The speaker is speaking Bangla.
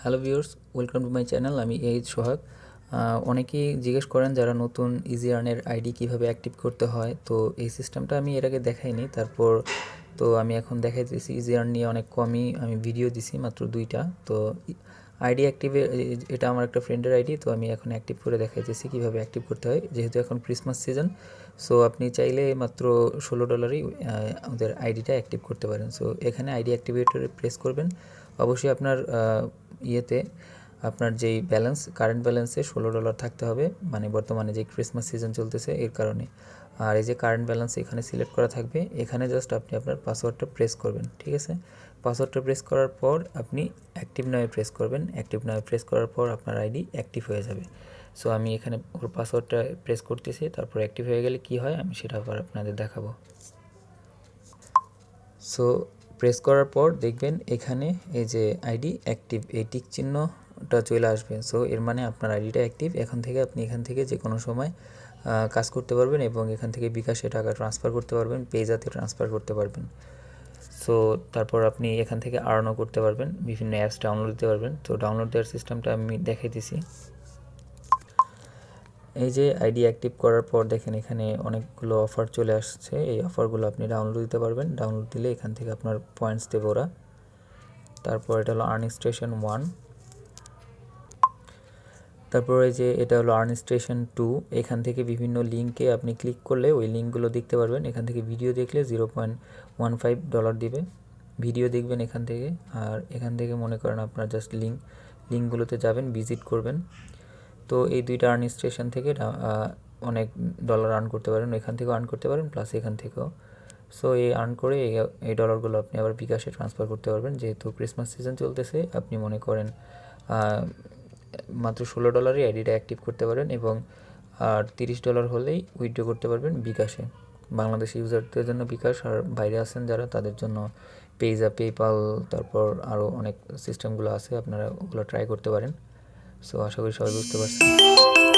Hello viewers welcome to my channel আমি এইদ সোহাগ। অনেকেই জিজ্ঞেস করেন যারা নতুন ইজি আর্নের আইডি কীভাবে অ্যাক্টিভ করতে হয়। তো এই সিস্টেমটা আমি এর আগে দেখাইনি, তারপর তো আমি এখন দেখাইতেছি ইজি আর্ন নিয়ে অনেক কমই আমি ভিডিও দিছি মাত্র দুইটা। তো আইডি অ্যাক্টিভে এটা আমার একটা ফ্রেন্ডের আইডি তো আমি এখন অ্যাক্টিভ করে দেখাইতেছি কীভাবে অ্যাক্টিভ করতে হয়, যেহেতু এখন ক্রিসমাস সিজন সো আপনি চাইলে মাত্র ষোলো ডলারই আমাদের আইডিটা অ্যাক্টিভ করতে পারেন। সো এখানে আইডি অ্যাক্টিভেটরে প্রেস করবেন। অবশ্যই আপনার ইয়েতে আপনার যেই ব্যালেন্স কারেন্ট ব্যালেন্সে ষোলো ডলার থাকতে হবে। মানে বর্তমানে যে ক্রিসমাস সিজন চলতেছে, এর কারণে। আর এই যে কারেন্ট ব্যালেন্স এখানে সিলেক্ট করা থাকবে, এখানে জাস্ট আপনি আপনার পাসওয়ার্ডটা প্রেস করবেন, ঠিক আছে? পাসওয়ার্ডটা প্রেস করার পর আপনি অ্যাক্টিভ নামে প্রেস করবেন। অ্যাক্টিভ নামে প্রেস করার পর আপনার আইডি অ্যাক্টিভ হয়ে যাবে। সো আমি এখানে ওর পাসওয়ার্ডটা প্রেস করতেছি, তারপর অ্যাক্টিভ হয়ে গেলে কি হয়, আমি সেটা আবার আপনাদের দেখাবো। সো প্রেস করার পর দেখবেন এখানে এই যে আইডি অ্যাক্টিভ এই টিক চিহ্নটা চলে আসবে। সো এর মানে আপনার আইডিটা অ্যাক্টিভ এখন থেকে আপনি এখান থেকে যে কোনো সময় কাজ করতে পারবেন এবং এখান থেকে বিকাশে টাকা ট্রান্সফার করতে পারবেন পেজাতে ট্রান্সফার করতে পারবেন। সো তারপর আপনি এখান থেকে আর্নও করতে পারবেন। বিভিন্ন অ্যাপস ডাউনলোড দিতে পারবেন। তো ডাউনলোড দেওয়ার সিস্টেমটা আমি দেখাই দিছি এই যে আইডি অ্যাক্টিভ করার পর দেখেন এখানে অনেকগুলো অফার চলে আসছে। এই অফারগুলো আপনি ডাউনলোড দিতে পারবেন। ডাউনলোড দিলে এখান থেকে আপনার পয়েন্টস দেবে ওরা। তারপর এটা হলো আর্নিং স্টেশন ওয়ান তারপর এই যে এটা হলো আর্ন স্টেশন টু এখান থেকে বিভিন্ন লিঙ্কে আপনি ক্লিক করলে ওই লিঙ্কগুলো দেখতে পারবেন। এখান থেকে ভিডিও দেখলে zero point one five dollar দিবে। ভিডিও দেখবেন এখান থেকে। আর এখান থেকে মনে করেন আপনার জাস্ট লিঙ্ক লিঙ্কগুলোতে যাবেন ভিজিট করবেন। তো এই দুইটা আর্ন স্টেশন থেকে অনেক ডলার আর্ন করতে পারেন, এখান থেকেও আর্ন করতে পারেন প্লাস এখান থেকেও। সো এই আর্ন করে এই- ডলারগুলো আপনি আবার বিকাশে ট্রান্সফার করতে পারবেন। যেহেতু ক্রিসমাস সিজন চলতেছে, আপনি মনে করেন মাত্র ষোলো ডলারই আইডিটা অ্যাক্টিভ করতে পারেন এবং আর তিরিশ ডলার হলেই উইথড্র করতে পারবেন বিকাশে। বাংলাদেশি ইউজারদের জন্য বিকাশ আর বাইরে আছেন যারা, তাদের জন্য পেজা পেপাল তারপর আরও অনেক সিস্টেমগুলো আছে, আপনারা ওগুলো ট্রাই করতে পারেন। সো আশা করি সবাই বুঝতে পারছেন।